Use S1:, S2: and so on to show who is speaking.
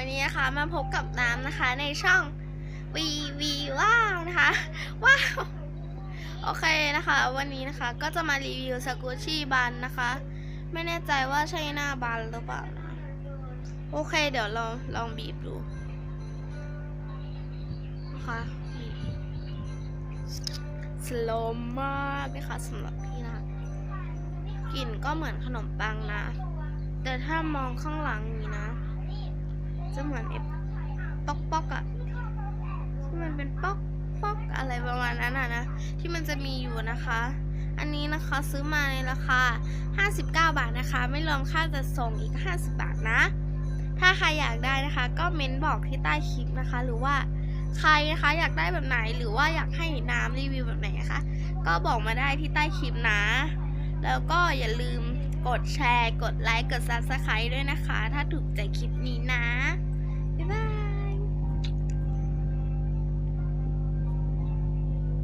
S1: วันนี้นะคะ มาพบกับน้ำนะคะในช่องวีวีว้าวนะคะว้าวโอเคนะคะ วันนี้นะคะก็จะมารีวิวสกูชี่บันนะคะ ไม่แน่ใจว่าใช่หน้าบันหรือเปล่านะโอเค เดี๋ยวลองลองบีบดูนะคะสโลมมากนะคะสำหรับพี่นะคะกลิ่นก็เหมือนขนมปังนะ แต่ถ้ามองข้างหลังนี้นะ จะเหมือนไอ้ป๊อกป๊อกอะที่มันเป็นป๊อกป๊อกอะไรประมาณนั้นอะนะ ที่มันจะมีอยู่นะคะ อันนี้นะคะซื้อมาในราคา 59 บาทนะคะ ไม่รวมค่าจัดส่งอีก 50 บาทนะ ถ้าใครอยากได้นะคะ ก็เม้นบอกที่ใต้คลิปนะคะ หรือว่าใครนะคะอยากได้แบบไหนหรือว่าอยากให้น้ำรีวิวแบบไหนนะคะ ก็บอกมาได้ที่ใต้คลิปนะ แล้วก็อย่าลืมกดแชร์ กดไลค์ กด Subscribe ด้วยนะคะ ถ้าถูกใจคลิปนี้นะ